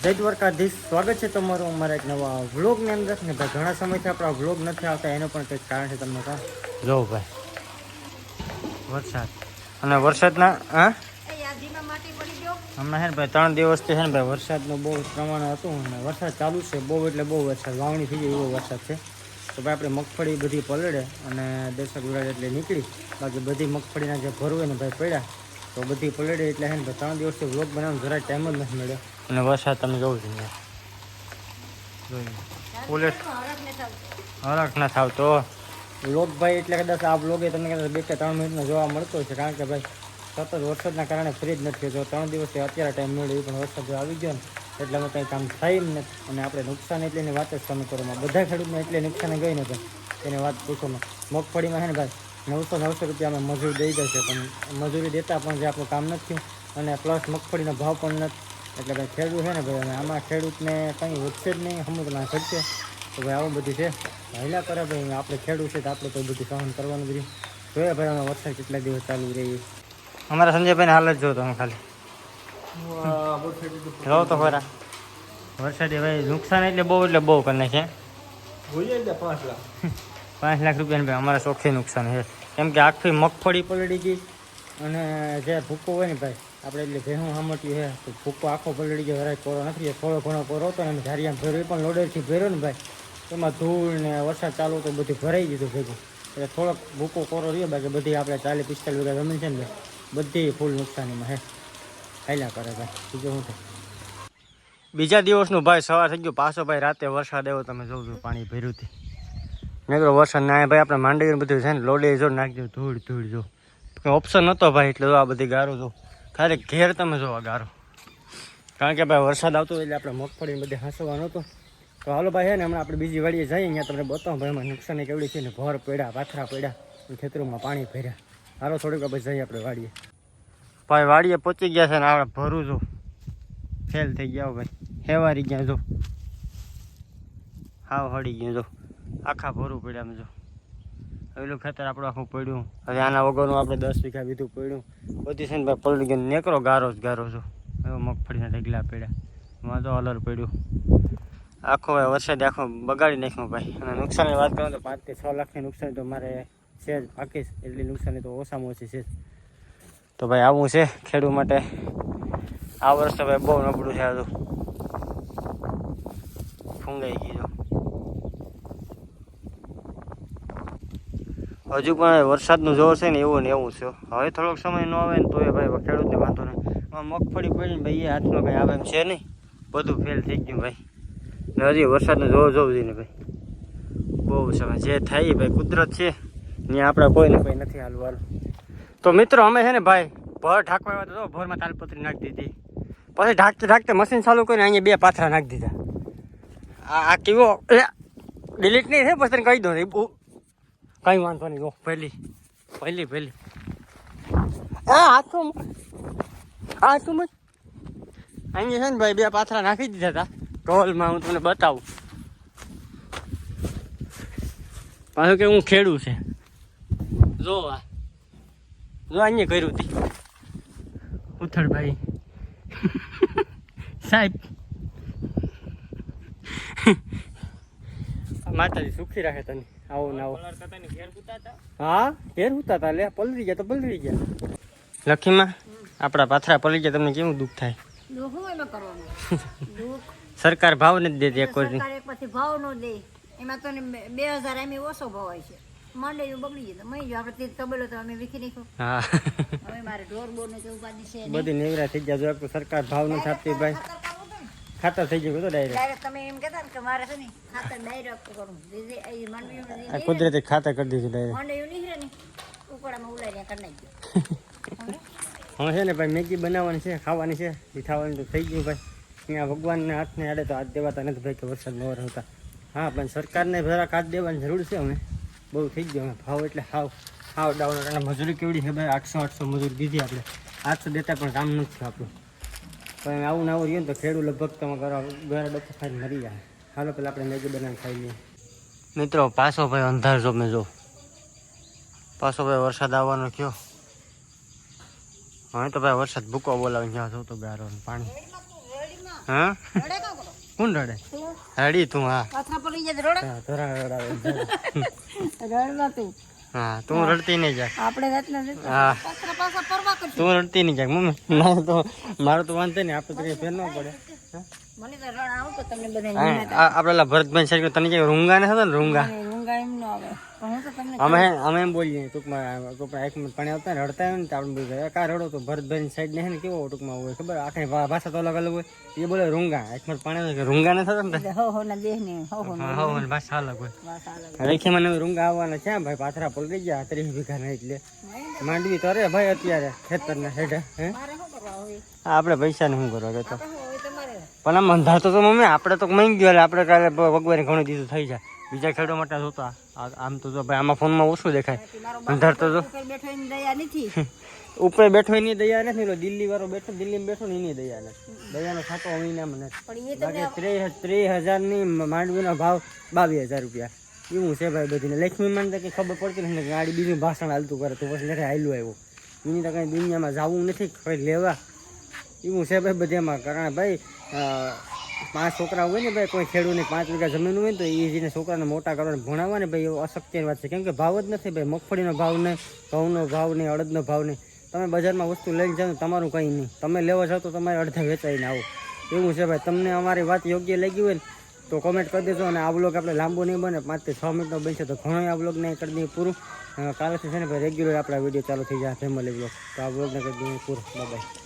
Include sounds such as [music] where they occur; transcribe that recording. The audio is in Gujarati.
જય દ્વારકાધીશ. સ્વાગત છે તમારું અમારા એક નવા વ્લોગની અંદર. ને ભાઈ, ઘણા સમયથી આપણા વ્લોગ નથી આવતા, એનું પણ કંઈક કારણ છે તમને કહું. જો ભાઈ, વરસાદ. અને વરસાદના, હા? હમણાં છે ને ભાઈ, ત્રણ દિવસથી છે ને ભાઈ, વરસાદનું બહુ પ્રમાણ હતું અને વરસાદ ચાલુ છે, બહુ એટલે બહુ વરસાદ, વાવણી થઈ જાય એવો વરસાદ છે. તો ભાઈ, આપણે મગફળી બધી પલળે અને દર્શક ઉડાડે એટલે નીકળી. બાકી બધી મગફળીના જે ભરવું ને ભાઈ, પડ્યા. તો બધી પલળે એટલે હે ને ત્રણ દિવસથી વ્લોગ બનાવવાનો જરા ટાઈમ જ નથી મળ્યો. અને વરસાદ તમે જોવો છું હરખ ના થાવ તો વ્લોગ ભાઈ એટલે કદાચ આ વ્લોગે તમને કદાચ બે કે ત્રણ મિનિટનો જોવા મળતો છે કારણ કે ભાઈ સતત વરસાદના કારણે ફ્રી જ નથી જો ત્રણ દિવસથી અત્યારે ટાઈમ મળ્યો પણ વરસાદ જો આવી ગયો ને એટલે અમે કંઈ કામ થાય નથી. અને આપણે નુકસાન એટલીની વાત જ તમે કરો. બધા ખેડૂતને એટલે નુકસાન ગઈ નથી. એની વાત પૂછો મગફળીમાં છે ને ભાઈ નવસો નવસો રૂપિયા અમે મજૂરી દઈ દેશે પણ મજૂરી દેતા પણ જે આપણું કામ નથી અને પ્લસ મગફળીનો ભાવ પણ નથી. એટલે ભાઈ ખેડૂત છે ને ભાઈ અને આમાં ખેડૂતને કંઈ વધશે જ નહીં સમુદ્રના ઘટશે. તો ભાઈ આવું બધું છે. પહેલાં કરે ભાઈ આપણે ખેડૂત છે તો આપણે તો બધું સહન કરવાનું બધું. જોઈએ ભાઈ અમે વરસાદ કેટલા દિવસ ચાલુ રહી અમારા સંજયભાઈને હાલ જ જો તમે ખાલી. રહો તો ખરા. વરસાદે ભાઈ નુકસાન એટલે બહુ એટલે બહુ કરી નાખે. પાંચ લાખ પાંચ લાખ રૂપિયા ભાઈ, અમારા ચોખ્ખી નુકસાન છે. કેમ કે આખી મગફળી પલળી ગઈ અને જે ભૂકો હોય ને ભાઈ, આપણે એટલે ભેહું સામટ્યું છે, તો ભૂકો આખો પલળી ગયો હરાય કોરો નથી થોડો ઘણો કોરો હતો ને ધારિયા ભર્યો પણ લોડરથી ભર્યો ને ભાઈ. એમાં ધૂળ ને વરસાદ ચાલુ તો બધું ભરાઈ ગયું ભેગું. એટલે થોડોક ભૂકો કોરો રહ્યો, બાકી બધી આપણે ચાલીસ પિસ્તાલીસ વીઘા જમીન છે ને ભાઈ, બધી ફૂલ નુકસાનીમાં હે હાલ્યા કરે ભાઈ, બીજું શું થાય? બીજા દિવસનું ભાઈ, સવાર થઈ ગયું, પાછો ભાઈ રાતે વરસાદ આવ્યો, તમે જોજો, પાણી ભર્યું હતી મેં કીધું, વરસાદ ના ભાઈ, આપણે માંડવી બધું છે ને, લોડે જો નાખજો, ધૂળ ધૂળ જો. ઓપ્શન નહોતો ભાઈ, એટલે જો આ બધી ગારો જો. ખાલી ઘેર તમે જો આ ગારો. કારણ કે ભાઈ, વરસાદ આવતો એટલે આપણે મગફળી બધી હાંસવાનો હતો. તો હાલો ભાઈ, હે ને, હમણાં આપણે બીજી વાડીએ જઈએ, અહીંયા તમને બતાવો. ભાઈ, એમાં નુકસાની કેવડી છે ને, ભર પડ્યા, પાથરા પડ્યા ખેતરોમાં પાણી ભર્યા. હાલો થોડીક ભાઈ જઈએ આપણે વાડીએ. ભાઈ, વાડીએ પહોંચી ગયા છે ને, આપણે ભરું જો. ફેલ થઈ ગયા ભાઈ. હેવારી ગયા જો. હાવ હળી ગયું જો. આખા ભરું પડ્યા અમે જો. પેલું ખેતર આપણું આખું પડ્યું. હવે આના વગરનું આપણે દસ વીઘા બીજું પડ્યું. બધી છે ને પલળી ગયું નેકરો ગારો જ ગારો છો એવો મગફળીના ઢગલા પડ્યા. તો અલર પડ્યું. આખો ભાઈ વરસાદ આખો બગાડી નાખ્યો ભાઈ. અને નુકસાનની વાત કરું તો પાંચથી છ લાખની નુકસાન તો મારે છે જ પાકી એટલી નુકસાની તો ઓછામાં ઓછી છે. તો ભાઈ આવું છે ખેડૂત માટે. આ વર્ષ તો ભાઈ બહુ નબળું છે હજુ ફૂંગાઈ ગયું. હજુ પણ વરસાદનું જોર છે ને એવું ને એવું છે. હવે થોડોક સમય ન આવે ને તો એ ભાઈ ખેડૂતને વાંધો નહીં. મગફળી પડી ને ભાઈ એ હાથમાં કંઈ આવે એમ છે નહીં. બધું ફેલ થઈ ગયું ભાઈ. ને હજી વરસાદનું જોર જોવું જોઈએ ને ભાઈ. બહુ સમય જે થાય ભાઈ કુદરત છે. ત્યાં આપણે કોઈને કોઈ નથી હાલવું હાલ. તો મિત્રો અમે છે ને ભાઈ ભર ઢાંકવા આવ્યા તો ભરમાં તાલપત્રી નાખી દીધી. પછી ઢાંકતે ઢાંકતે મશીન ચાલુ કરીને અહીંયા બે પાથરા નાખી દીધા. આ આ કેવો ડિલીટ નહીં થાય, પછી તને કહી દો કઈ વાંધો નહીં જો. પહેલી પહેલી પહેલી હા હાથું હાથું મત અહીંયા છે ને ભાઈ બે પાથરા નાખી દીધા હતા. ટોલમાં હું તમને બતાવું. પાછું કે હું ખેડું છે. જો આ. જો અહીંયા કર્યું હતી ઉથડભાઈ [laughs] સાહેબ માતાજી સુખી રાખે તને. આવો ને આવો. હા? ઘેર હુતા તા? લે પલરી ગયા તો પલરી ગયા. લખીમાં આપણા પાથરા પલરી ગયા તમને કેવું દુઃખ થાય? દુઃખ હું એમાં કરવાનું. [laughs] દુઃખ. સરકાર ભાવ નથી દેતી એક પછી ભાવ નો દે. એમાં તો બે- હજાર એમ ઓછો ભાવ હોય છે. માંડવી બગડી જાય તો મહી જો આપણે તે તબેલો તો અમે વીખી નાખ્યો. હા. હવે મારે ઢોર બોર ને ઉપાધિ છે બધી નેવરા થઈ ગયા. જો સરકાર ભાવ નથી આપતી ભાઈ. ખાતર હતું. થઈ ગયું બધું ડાયરેક્ટ તમે એમ કહેતા કે મારે છે ને ખાતર ડાયરેક્ટ કરું દીદી આ કુદરતી ખાતર કરી દીધું ડાયરેક્ટ માંડવીયું નીકળે ને ઉકળામાં ઉલારીને કરી નાખ્યું [laughs] હા છે ને ભાઈ મેગી બનાવવાની છે ખાવાની છે એ ખાવાની તો થઈ ગયું ભાઈ. અહીંયા ભગવાનને હાથને આડે તો હાથ દેવાતા નથી ભાઈ કે વરસાદ ન રહેતા. હા પણ સરકારને જરાક હાથ દેવાની જરૂર છે અમે બહુ થઈ ગયો અમે ભાવ એટલે હાવ હાવ ડાઉન. મજૂરી કેવડી છે ભાઈ? આઠસો આઠસો મજૂરી દીધી આપણે. આઠસો દેતા પણ કામ નથી આપણું. પણ આવું ના આવું રહ્યું ને તો ખેડૂત લગભગ તમે કરો ઘરે ડબ્બો ખાઈને મરી જાય હાલો પેલા આપણે મેગી બનાવીને ખાઈ લઈએ. મિત્રો પાછો ભાઈ અંધાર જો મેં જો. પાછો ભાઈ વરસાદ આવવાનો કયો હવે તો ભાઈ વરસાદ ભૂકો બોલાવીને જ્યાં જો તો ગારો ને પાણી. હા? રડે કાં કોણ રડે? તું રડી. તું હા રડાવે રડવા તું. હા તું રડતી નહીં જાય આપણે હા. તું રડતી નહીં જાય મમ્મી. ના તો મારો તો વાંધો નહીં આપણે તો કઈ ફેર ન પડે. આપડે આપણે ભરતભાઈ સાહેબ તને જે રૂંગા ને હતા ને રૂંગા? ઊંઘા એમ ન આવે. હું તો તમને અમે અમે એમ બોલીએ ટૂંકમાં ટૂંકમાં એક મિનિટ પાણી આવતા રડતા હોય ને તો આપણે બોલીએ કા રડો તો ભરતભાઈ સાઈડ ને કેવો ટૂંકમાં હોય ખબર? આખી ભાષા તો અલગ અલગ હોય. એ બોલે રૂંગા. એક મિનિટ પાણી આવે કે રૂંગા ને થતા ને હો હો ના દેહ ને હો હો હા હા ભાષા અલગ હોય. રેખી મને રૂંગા આવવાના છે ભાઈ પાથરા પલડી ગયા ત્રીસ વીઘા ના એટલે. માંડવી તો રે ભાઈ અત્યારે ખેતર ના હેઠે હે? આપણે પૈસા ને શું કરવા તમારે? પણ આમ અંધાર તો મમ્મી આપણે તો મઈ ગયો એટલે આપણે કાલે ભગવાને ઘણું દીધું થઈ જાય. બીજા ખેડૂતો માટે જોતા આમ તો જો ભાઈ આમાં ફોનમાં ઓછું દેખાય. અંધાર તો નથી. ઉપર બેઠો એની દયા નથી દિલ્હી વાળો બેઠો દિલ્હી બેઠો ને એની દયા નથી. દયાનો ખાતો મહિનામાં મને બાકી ત્રીસ ત્રીસ હજારની માંડવીનો ભાવ બાવીસ હજાર રૂપિયા. એવું છે ભાઈ બધીને. લક્ષ્મી માન તો કંઈ ખબર પડતી નથી ગાડી બીજું ભાષણ હાલતું કરે તો પછી લખે હાલ્યું આવ્યું. એની તો કંઈ દુનિયામાં જવું નથી કંઈ લેવા. એવું છે ભાઈ બધામાં. કારણ ભાઈ પાંચ છોકરા હોય ને ભાઈ, કોઈ ખેડૂતને પાંચ વીઘા જમીન હોય ને તો એ જેને છોકરાને મોટા કરવાને ભણાવવા ને ભાઈ, એ અશક્યની વાત છે. કેમ કે ભાવ જ નથી ભાઈ, મગફળીનો ભાવ નહીં, ઘઉંનો ભાવ નહીં, અડદનો ભાવ નહીં. તમે બજારમાં વસ્તુ લઈને જાઓ તમારું કંઈ નહીં. તમે લેવા જાઓ તો તમારે અડધા વેચાઈને આવો. એવું છે ભાઈ. તમને અમારી વાત યોગ્ય લાગી હોય ને, તો કોમેન્ટ કરી દેજો અને આ બ્લોગ આપણે લાંબો નહીં બને પાંચથી છ મિનિટનો બનશે તો ઘણો આ બ્લોગને કરી દઈએ પૂરું. કાલેથી છે ને ભાઈ રેગ્યુલર આપણા વીડિયો ચાલુ થઈ જાય ફેમિલી બ્લોગ તો આ બ્લોગને કરી દઈએ પૂરું. બાય